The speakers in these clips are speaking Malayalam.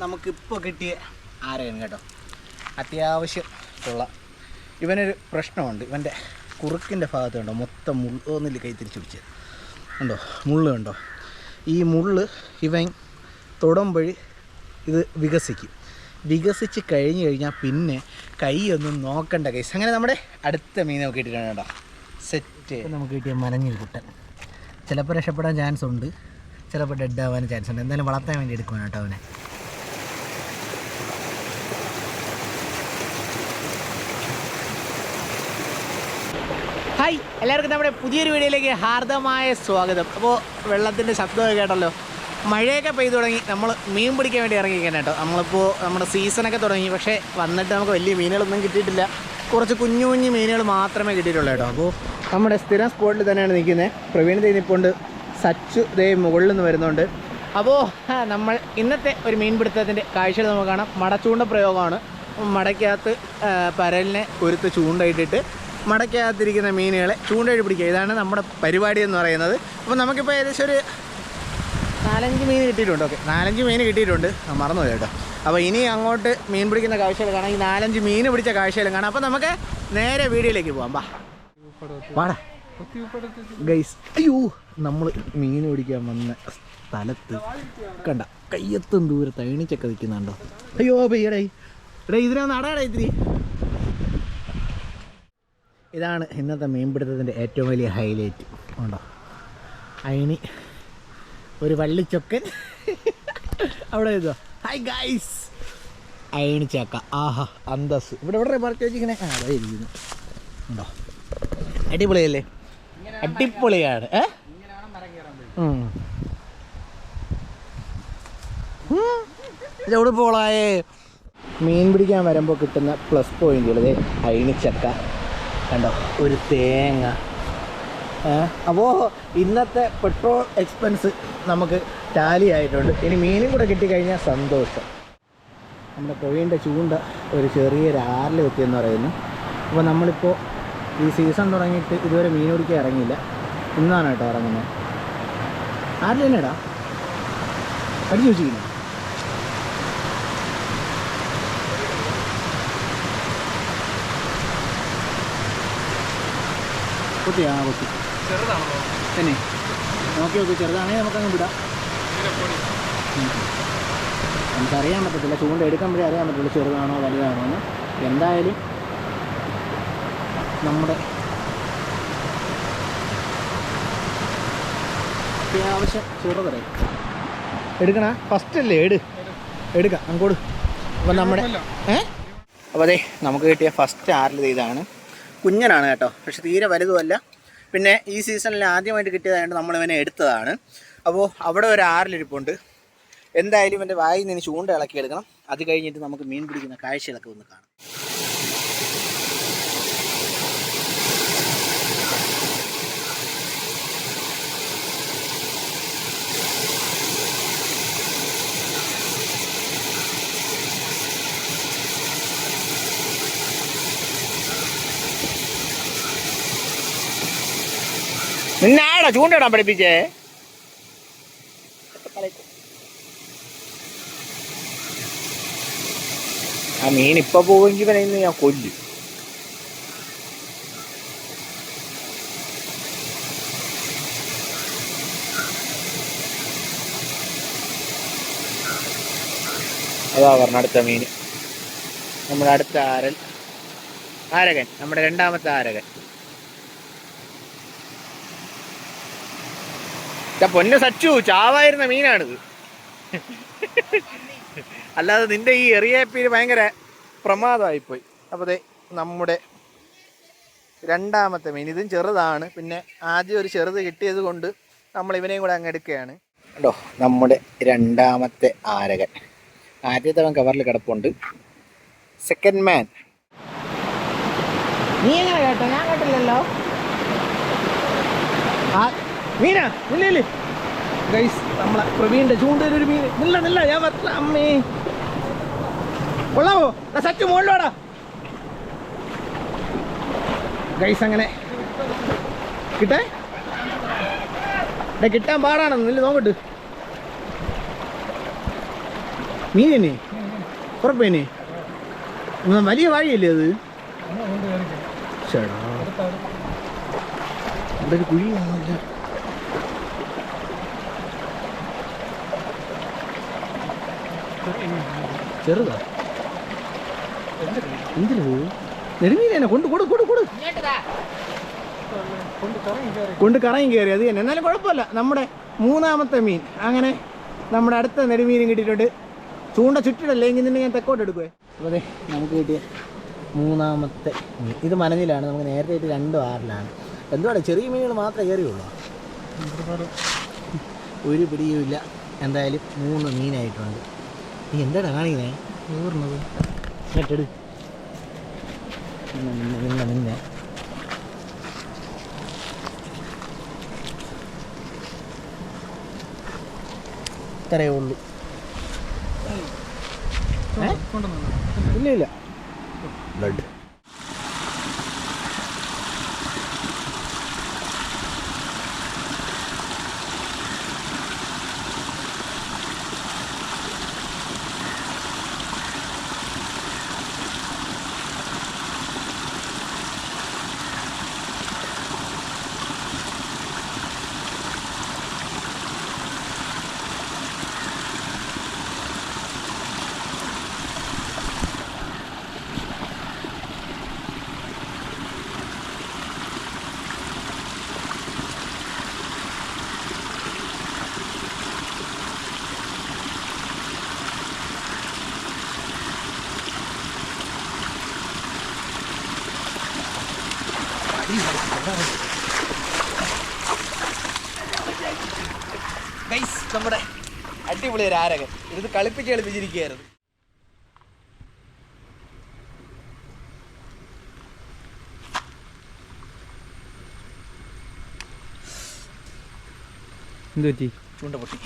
നമുക്കിപ്പോൾ കിട്ടിയ ആരെയും കേട്ടോ? അത്യാവശ്യം ഉള്ള ഇവനൊരു പ്രശ്നമുണ്ട്. ഇവന്റെ കുറുക്കിന്റെ ഭാഗത്ത് കണ്ടോ? മൊത്തം മുള്ള കൈ തിരിച്ചു പിടിച്ചത് ഉണ്ടോ മുള്ള് കണ്ടോ? ഈ മുള്ള് ഇവൻ തൊടുമ്പഴി ഇത് വികസിക്കും. വികസിച്ച് കഴിഞ്ഞ് കഴിഞ്ഞാൽ പിന്നെ കൈയൊന്നും നോക്കണ്ട കൈസ് അങ്ങനെ നമ്മുടെ അടുത്ത മീൻ നമുക്ക് കിട്ടിയിട്ടുണ്ട് കേട്ടോ. സെറ്റ് നമുക്ക് കിട്ടിയ മനഞ്ഞിൽ കുട്ടൻ. ചിലപ്പോൾ രക്ഷപ്പെടാൻ ചാൻസ് ഉണ്ട്. ചിലപ്പോൾ ഡെഡ് ആവാൻ ചാൻസ് ഉണ്ട്. എന്തായാലും വളർത്താൻ വേണ്ടി എടുക്കുവാണ് കേട്ടോ അവനെ. ഹായ് എല്ലാവർക്കും നമ്മുടെ പുതിയൊരു വീഡിയോയിലേക്ക് ഹാർദമായ സ്വാഗതം. അപ്പോൾ വെള്ളത്തിന്റെ ശബ്ദമൊക്കെ കേട്ടല്ലോ? മഴയൊക്കെ പെയ്തു തുടങ്ങി. നമ്മൾ മീൻ പിടിക്കാൻ വേണ്ടി ഇറങ്ങിയിരിക്കണം കേട്ടോ. നമ്മളിപ്പോൾ നമ്മുടെ സീസണൊക്കെ തുടങ്ങി. പക്ഷേ വന്നിട്ട് നമുക്ക് വലിയ മീനുകളൊന്നും കിട്ടിയിട്ടില്ല. കുറച്ച് കുഞ്ഞു കുഞ്ഞു മീനുകൾ മാത്രമേ കിട്ടിയിട്ടുള്ളൂ കേട്ടോ. അപ്പോൾ നമ്മുടെ സ്ഥിരം സ്പോട്ടിൽ തന്നെയാണ് നിൽക്കുന്നത് പ്രവീൺ നിൽപ്പുണ്ട് സച്ചു ദേ മുകളിൽ നിന്ന് വരുന്നുണ്ട്. അപ്പോൾ നമ്മൾ ഇന്നത്തെ ഒരു മീൻപിടുത്തത്തിന്റെ കാഴ്ചകൾ നമുക്ക് കാണാം. മടച്ചൂണ്ട പ്രയോഗമാണ്. മടയ്ക്കകത്ത് പരലിനെ ഒരുത്ത് ചൂണ്ടയിട്ടിട്ട് മടക്കകത്തിരിക്കുന്ന മീനുകളെ ചൂണ്ടയിട്ട് പിടിക്കുക. ഇതാണ് നമ്മുടെ പരിപാടി എന്ന് പറയുന്നത്. അപ്പോൾ നമുക്കിപ്പോൾ ഏകദേശം ഒരു നാലഞ്ച് മീൻ കിട്ടിയിട്ടുണ്ട്. ഓക്കെ. നാലഞ്ച് മീൻ കിട്ടിയിട്ടുണ്ട്. ആ, മറന്നുപോയി കേട്ടോ. അപ്പോൾ ഇനി അങ്ങോട്ട് മീൻ പിടിക്കുന്ന കാഴ്ചകൾ കാണാം. ഈ നാലഞ്ച് മീൻ പിടിച്ച കാഴ്ചകളും കാണാം. അപ്പോൾ നമുക്ക് നേരെ വീഡിയോയിലേക്ക് പോകാം ബാ പാടാ ഗൈസ് അയ്യോ നമ്മൾ മീൻ പിടിക്കാൻ വന്ന സ്ഥലത്ത് കണ്ട കയ്യത്തും ദൂരത്ത് എണീച്ചൊക്കെ നിൽക്കുന്നുണ്ടോ? അയ്യോ പെയ്യടേ എടാ ഇതിനാ നടാടാ ഇത്തിരി ഇതാണ് ഇന്നത്തെ മീൻപിടുത്തത്തിന്റെ ഏറ്റവും വലിയ ഹൈലൈറ്റ് ഉണ്ടോ? അതിന് ഒരു വള്ളിച്ചൊക്കൻ. അവിടെ എഴുതോ ഹായ് ഗൈസ് അയണി ചക്ക. ആഹാ അന്തസ് ഇവിടെ എവിടെ പറിച്ചു വെച്ചിരിക്കണേ? ആ അതെ ഇരിക്കുന്നു. ഉണ്ടോ? അടിപൊളിയല്ലേ? അടിപൊളിയാണ്. ഏ? ഉം. ഉം. ഇത് എവിടെ പോളായേ മീൻ പിടിക്കാൻ വരുമ്പോൾ കിട്ടുന്ന പ്ലസ് പോയിന്റുകൾ അയിണിച്ചക്ക കണ്ടോ? ഒരു തേങ്ങ. അപ്പോൾ ഇന്നത്തെ പെട്രോൾ എക്സ്പെൻസ് നമുക്ക് ടാലി ആയിട്ടുണ്ട്. ഇനി മീനും കൂടെ കിട്ടിക്കഴിഞ്ഞാൽ സന്തോഷം. നമ്മുടെ പുഴയുടെ ചൂണ്ട ഒരു ചെറിയൊരു ആറിൽ എത്തിയെന്ന് പറയുന്നു. അപ്പോൾ നമ്മളിപ്പോൾ ഈ സീസൺ തുടങ്ങിയിട്ട് ഇതുവരെ മീൻ പിടിക്കാൻ ഇറങ്ങിയില്ല. ഇന്നാണ് കേട്ടോ ഇറങ്ങുന്നത്. ആരിൽ പഠിച്ചു വെച്ചിരിക്കുന്നു. കുത്തിയാ കുത്തി തന്നെ. നോക്കി നോക്കി ചെറുതാണെങ്കിൽ നമുക്കങ്ങ് വിടാം. നമുക്കറിയാൻ പറ്റത്തില്ല ചൂണ്ട എടുക്കുമ്പോഴേ അറിയാൻ പറ്റുള്ളൂ ചെറുതാണോ വലുതാണോ എന്ന്. എന്തായാലും നമ്മുടെ അത്യാവശ്യം ചെറുതറേ എടുക്കണ? ഫസ്റ്റ് അല്ലേ? എടു. എടുക്കാം. അങ്ങോട്ട്. അപ്പം നമ്മുടെ ഏ? അപ്പോൾ അതെ നമുക്ക് കിട്ടിയ ഫസ്റ്റ് ആറിൽ ഇതാണ്. കുഞ്ഞനാണ് കേട്ടോ. പക്ഷെ തീരെ വലുതുമല്ല. പിന്നെ ഈ സീസണിൽ ആദ്യമായിട്ട് കിട്ടിയതായതുകൊണ്ട് നമ്മൾ ഇവനെ എടുത്തതാണ്. അപ്പോൾ അവിടെ ഒരു ആറിലിരിപ്പുണ്ട്. എന്തായാലും ഇവന്റെ വായിൽ നിന്ന് ചൂണ്ട ഇളക്കി എടുക്കണം അത് കഴിഞ്ഞിട്ട് നമുക്ക് മീൻ പിടിക്കുന്ന കാഴ്ചകളൊക്കെ ഒന്ന് കാണാം. നിന്നാടാ ചൂണ്ടയിടാൻ പഠിപ്പിച്ചേ? ആ മീൻ ഇപ്പൊ പോവെങ്കിൽ ഇവനെ ഇന്ന് ഞാൻ കൊല്ലും. അതാ പറഞ്ഞ അടുത്ത മീൻ. നമ്മുടെ അടുത്ത ആരൽ. ആരകൻ. നമ്മുടെ രണ്ടാമത്തെ ആരകൻ. പൊന്ന് സച്ചു ചാവായിരുന്ന മീനാണിത്. അല്ലാതെ നിന്റെ ഈ എറിയേപ്പീര് ഭയങ്കര പ്രമാദമായിപ്പോയി അപ്പോൾ ദേ നമ്മുടെ രണ്ടാമത്തെ മീൻ. ഇതും ചെറുതാണ്. പിന്നെ ആദ്യം ഒരു ചെറുത് കിട്ടിയത് കൊണ്ട് നമ്മൾ ഇവനെയും കൂടെ അങ്ങ് എടുക്കുകയാണ്. കേട്ടോ നമ്മുടെ രണ്ടാമത്തെ ആരകൻ. ആദ്യത്തെ അവൻ കവറിൽ കിടപ്പുണ്ട്. സെക്കൻഡ് മാൻ നീ എങ്ങനെ കേട്ടോ? ഞാൻ കേട്ടില്ലല്ലോ. ആ മീനാ ഇല്ലേ ഗൈസ് നമ്മളെ പ്രവീണിന്റെ ചൂണ്ടയിൽ ഒരു മീൻ. നില്ല നില്ല ഞാൻ പറ്റില്ല അമ്മേ. കൊള്ളാവോ? എടാ സച്ചു മുകളിലോടാ ഗൈസ് അങ്ങനെ കിട്ടേ? എന്നെ കിട്ടാൻ പാടാണെന്ന് നില്ല നോക്കട്ട് മീനെ ഉറപ്പേനെ വലിയ വാഴയല്ലേ അത്? ചേടാ ഇവിടെ ഒരു ചെറുതാ. എന്തിനു നെടുമീനെ കൊണ്ട് കൊടു കൊടു കൊടു. കൊണ്ട് കറയും കയറി അത് തന്നെ. എന്നാലും കുഴപ്പമില്ല. നമ്മുടെ മൂന്നാമത്തെ മീൻ. അങ്ങനെ നമ്മുടെ അടുത്ത നെടുമീനും കിട്ടിയിട്ടുണ്ട്. ചൂണ്ട ചുറ്റിടല്ലേ എങ്കിൽ നിന്നെ ഞാൻ തെക്കോട്ട് എടുക്കുവേ? അപ്പോൾ അതെ നമുക്ക് കിട്ടിയ മൂന്നാമത്തെ മീൻ. ഇത് മനഞ്ഞിലാണ് നമുക്ക് നേരത്തെ ആയിട്ട് രണ്ടും ആറിലാണ് എന്തുവാണ്? ചെറിയ മീനുകൾ മാത്രമേ കയറിയുള്ളൂ. ഒരു പിടിയുമില്ല എന്തായാലും മൂന്ന് മീനായിട്ടുണ്ട്. നീ എന്താടാ കാണിക്കുന്നേ ഊർണത് എന്നിട്ടെടു നിന്നെ നിന്നെ നിന്നെ നിന്നെ ഇത്രയേ ഉള്ളൂ ഏ? ഇല്ല ഇല്ല ബ്ലഡ് നമ്മുടെ അടിപൊളി ഒരു ആരകൻ. ഇത് കളിപ്പിച്ച് കളിപ്പിച്ചിരിക്കുകയായിരുന്നു ചൂണ്ട പൊട്ടി.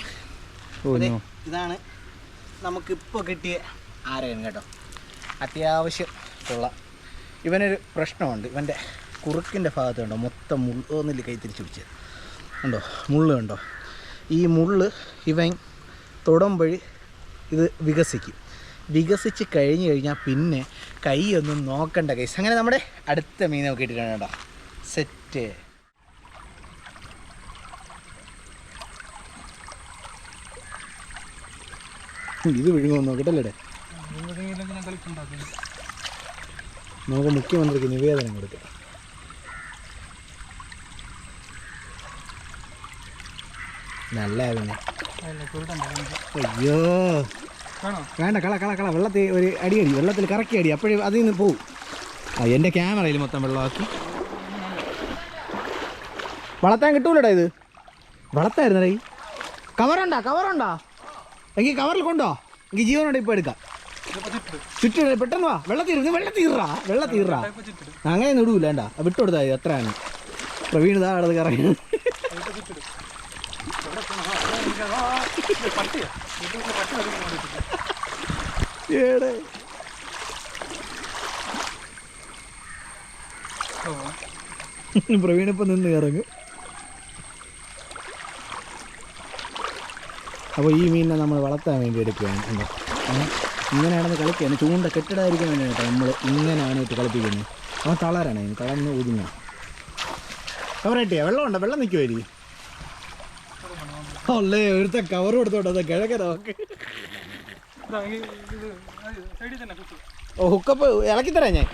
ഇതാണ് നമുക്കിപ്പോൾ കിട്ടിയ ആരകൻ കേട്ടോ. അത്യാവശ്യം ഉള്ള ഇവനൊരു പ്രശ്നമുണ്ട്. ഇവന്റെ കുറുക്കിന്റെ ഭാഗത്ത് കണ്ടോ? മൊത്തം മുള്ളൊന്നിൽ കൈ തിരിച്ചു പിടിച്ചത് ഉണ്ടോ മുള്ള് കണ്ടോ? ഈ മുള്ള് ഇവൻ തൊടുമ്പഴി ഇത് വികസിക്കും. വികസിച്ച് കഴിഞ്ഞ് കഴിഞ്ഞാൽ പിന്നെ കൈയൊന്നും നോക്കണ്ട കൈസ് അങ്ങനെ നമ്മുടെ അടുത്ത മീൻ ഒക്കെ ഇട്ടിട്ടുണ്ട് കേട്ടോ. സെറ്റ് ഇത് വിഴുങ്ങോ നോക്കട്ടല്ലേ നമുക്ക് മുഖ്യമന്ത്രിക്ക് നിവേദനം കൊടുക്കാം. നല്ല അയ്യോ. വേണ്ട കള കള കള. വെള്ളത്തിൽ ഒരു അടി അടി. വെള്ളത്തിൽ കറക്കി അടി. അപ്പോഴേ അതിൽ നിന്ന് പോവും. ആ എന്റെ ക്യാമറയിൽ മൊത്തം വെള്ളമാക്കി. വളർത്താൻ കിട്ടൂലടാ ഇത്. വളർത്തായിരുന്നടേ ഈ. കവറുണ്ടാ കവറുണ്ടാ? എങ്കിൽ കവറിൽ കൊണ്ടോ? എങ്കിൽ ജീവനോടെ ഇപ്പോൾ എടുക്കാം. ചുറ്റും പെട്ടെന്ന് വാ. വെള്ളത്തിൽ തീർന്ന് വെള്ളത്തിൽ തീറാ വെള്ളത്തിൽ തീറാ അങ്ങനെ ഇടൂല വേണ്ട. വിട്ടുകൊടുത്താ ഇത് എത്രയാണ് പ്രവീൺ ഇതാ അവിടെ കറങ്ങി. ഇപ്പം നിന്ന് ഇറങ്ങും അപ്പോൾ ഈ മീനിനെ നമ്മൾ വളർത്താൻ വേണ്ടി എടുക്കുകയാണ്. എന്താ? ഇങ്ങനെയാണെന്ന് കളിക്കുകയാണ് ചൂണ്ട കെട്ടിടാതിരിക്കാൻ വേണ്ടി കേട്ടോ നമ്മൾ ഇങ്ങനെയാണ് ഇട്ട് കളിപ്പിക്കുന്നത്. അവൻ തളരാണ് തളർന്ന് ഒതുങ്ങാം വെള്ളമുണ്ടോ വെള്ളം ഉണ്ടോ? വെള്ളം നിൽക്കുമായിരിക്കും അല്ലേ ഒരുത്ത കവർ കൊടുത്തോട്ടെ കിഴക്കര നോക്ക് ഓ ഹുക്കപ്പ് ഇളക്കി തരാം ഞാൻ.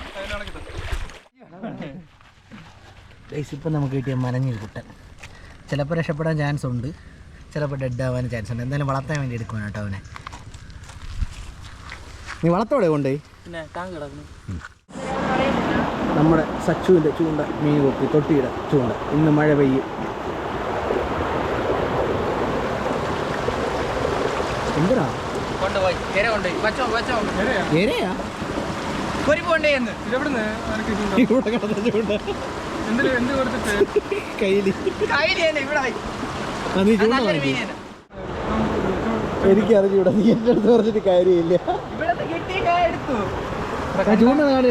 ഗൈസ് ഇപ്പം നമുക്ക് കിട്ടിയ മനഞ്ഞൊരു കുട്ടൻ. ചിലപ്പോൾ രക്ഷപ്പെടാൻ ചാൻസ് ഉണ്ട്. ചിലപ്പോൾ ഡെഡ് ആവാൻ ചാൻസ് ഉണ്ട്. എന്തായാലും വളർത്താൻ വേണ്ടി എടുക്കുവാണ് കേട്ടോ അവനെ. നീ വളർത്തോടെ കൊണ്ടേ പിന്നെ നമ്മുടെ സച്ചുവിന്റെ ചൂണ്ട മീൻ കൊത്തി തൊട്ടിയുടെ ചൂണ്ട. ഇന്ന് മഴ പെയ്യും. എന്തിനാ? കൊണ്ടുപോയി. ഇര കൊണ്ടുപോയി. വച്ചോ വച്ചോ. എരയാ ഒരു പോണ്ടേ എന്ന്. ഇതെവിടുന്ന്? ആർക്ക് ചൂണ്ട? ഇവിടെ കിടന്ന ചൂണ്ട എന്തിന് എന്ത് കൊടുത്തിട്ട്? കയ്യിൽ കയ്യിൽ തന്നെ ഇവിടെ വൈ. അത് നീ നല്ലൊരു എന്റെ അടുത്ത് പറഞ്ഞിട്ട് കാര്യമില്ല. ഇവിടത്തെ കിട്ടിയ കായ എടുത്തു. ആ ചൂണ്ട നാളെ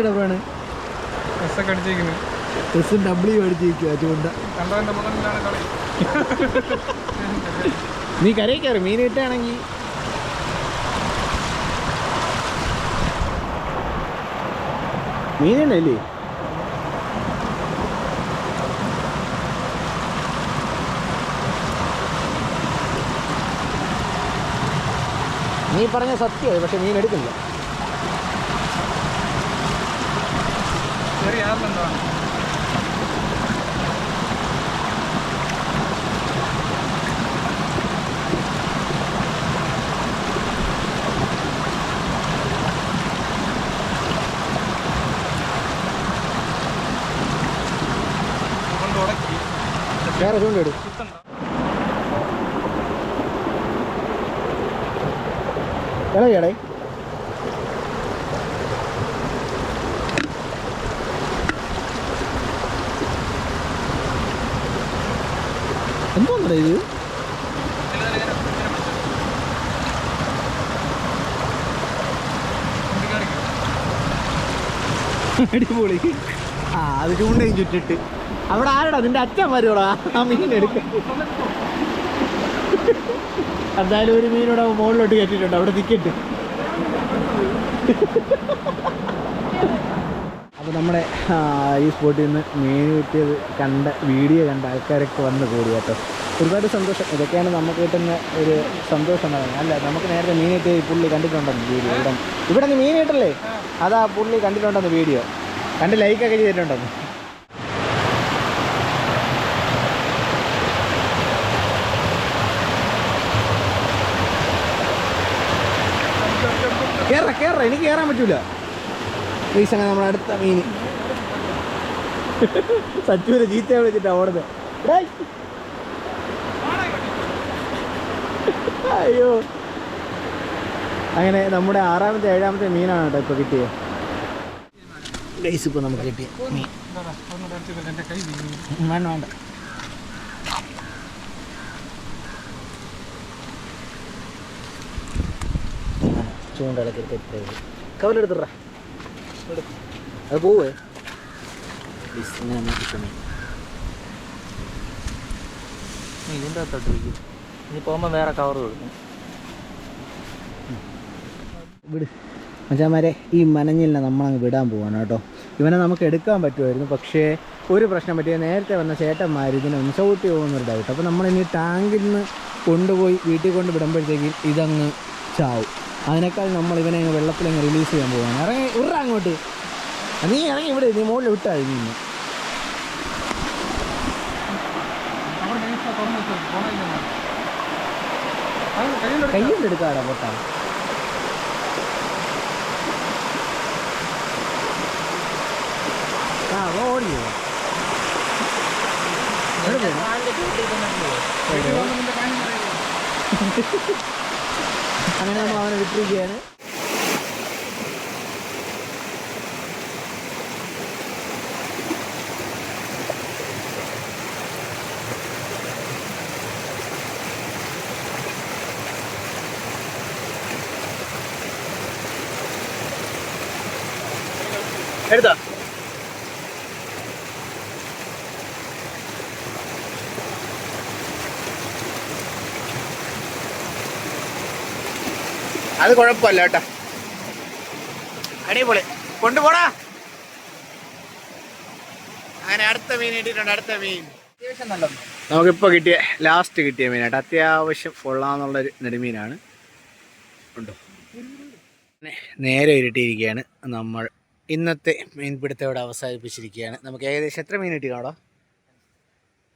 അടിച്ചേക്കുന്നു എസ് ഡബ്ല്യു അടിച്ചിരിക്കുക ചൂണ്ട. നീ കരയിൽ കയറി മീൻ കിട്ടുകയാണെങ്കിൽ മീനല്ലേ? നീ പറഞ്ഞ സത്യമായി പക്ഷെ മീൻ എടുക്കില്ല. ചെറിയ ആറിലെന്താണ് ഇളകടേ എന്തോന്നടാ ഇത്? അടിപൊളി. ആ അത് ചൂണ്ടയും ചുറ്റിട്ട്. അവിടെ ആരടാ? നിന്റെ അച്ഛൻ വരുവാടാ. ആ മീൻ എടുക്ക. എന്തായാലും ഒരു മീനോടെ മുകളിലോട്ട് കയറ്റിട്ടുണ്ട് അവിടെ നിൽക്കട്ട്. അപ്പോൾ നമ്മുടെ ഈ സ്പോട്ടിൽ നിന്ന് മീൻ കിട്ടിയത് കണ്ട വീഡിയോ കണ്ട ആൾക്കാരൊക്കെ വന്ന് കൂടി കേട്ടോ. ഒരുപാട് സന്തോഷം. ഇതൊക്കെയാണ് നമുക്ക് കിട്ടുന്ന ഒരു സന്തോഷം അല്ല? നമുക്ക് നേരത്തെ മീൻ കിട്ടിയ പുള്ളി കണ്ടിട്ടുണ്ടെന്ന് വീഡിയോ. ഇവിടെ ഇവിടെ നിന്ന് മീൻ കിട്ടല്ലേ? അതാ പുള്ളി കണ്ടിട്ടുണ്ടെന്ന് വീഡിയോ. കണ്ട് ലൈക്കൊക്കെ ചെയ്തിട്ടുണ്ടെന്ന്. കേറ കേറ. എനിക്ക് കയറാൻ പറ്റൂല. പ്ലീസ് അങ്ങനെ നമ്മുടെ അടുത്ത മീൻ. സച്ചുവിനെ ചീത്ത വിളിച്ചിട്ടാ ഓടുന്നത്. അയ്യോ. അങ്ങനെ നമ്മുടെ ആറാമത്തെ ഏഴാമത്തെ മീനാണ് കേട്ടോ ഇപ്പോൾ കിട്ടിയത് ഗൈസ് ഇപ്പൊ നമുക്ക് കിട്ടിയ മീൻ. വീങ്ങി. വേണ്ട. വേണ്ട ചൂണ്ടലൊക്കെ കവലെടുത്തിട അത് പോവേ? ഇതിന്റെ അകത്തോട്ട് വയ്ക്കും ഇനി പോകുമ്പോൾ വേറെ കവർ കൊടുക്കും. വിട്. മച്ചാമാരെ ഈ മനഞ്ഞിലിനെ നമ്മളങ്ങ് വിടാൻ പോവാണ് കേട്ടോ. ഇവനെ നമുക്ക് എടുക്കാൻ പറ്റുമായിരുന്നു പക്ഷേ ഒരു പ്രശ്നം പറ്റിയ നേരത്തെ വന്ന ചേട്ടന്മാർ ഇതിനെ ഒന്ന് ചവിട്ടി പോകുന്നൊരു ഡൗട്ട് അപ്പോൾ നമ്മളിനി ടാങ്കിൽ നിന്ന് കൊണ്ടുപോയി വീട്ടിൽ കൊണ്ട് വിടുമ്പോഴത്തേക്ക് ഇതങ്ങ് ചാവും. അതിനേക്കാൾ നമ്മൾ ഇവനെ വെള്ളത്തിൽ അങ്ങ് റിലീസ് ചെയ്യാൻ പോവാണ്. ഇറങ്ങി ഉറ അങ്ങോട്ട്. നീ ഇറങ്ങി ഇവിടെ നീ മുകളിൽ വിട്ടാൽ നീ എടുക്ക. എടുക്കാടാ പൊട്ടാ. ആ ഓടിയോ വന്ന് നിന്റെ കാര്യം പറയുമോ? അങ്ങനെ നമ്മൾ അവനെ വിട്ടിരിക്കുകയാണ് എടുത്തോ? അത് കുഴപ്പമില്ല കേട്ടോ. അടിപൊളി. കൊണ്ടുപോടാ. അങ്ങനെ അടുത്ത മീൻ കിട്ടിയിട്ടുണ്ട് അടുത്ത മീൻ. നമുക്കിപ്പോൾ കിട്ടിയ ലാസ്റ്റ് കിട്ടിയ മീനായിട്ട് അത്യാവശ്യം കൊള്ളാന്നുള്ളൊരു നെടുമീനാണ്. ഉണ്ടോ? നേരെ ഇരുട്ടിയിരിക്കുകയാണ് നമ്മൾ. ഇന്നത്തെ മീൻപിടുത്തം ഇവിടെ അവസാനിപ്പിച്ചിരിക്കുകയാണ്. നമുക്ക് ഏകദേശം എത്ര മീൻ കിട്ടി കാണോ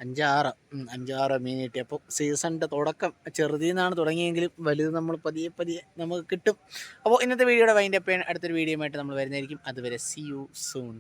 അഞ്ചാറ് അഞ്ചാറ് മീൻ കിട്ടി അപ്പോൾ സീസണിന്റെ തുടക്കം ചെറുതിൽ നിന്നാണ് തുടങ്ങിയെങ്കിലും വലുത് നമ്മൾ പതിയെ പതിയെ നമുക്ക് കിട്ടും. അപ്പോൾ ഇന്നത്തെ വീഡിയോയുടെ വൈൻഡപ്പ് അടുത്തൊരു വീഡിയോ ആയിട്ട് നമ്മൾ വരുന്നതായിരിക്കും. അതുവരെ സി യു സൂൺ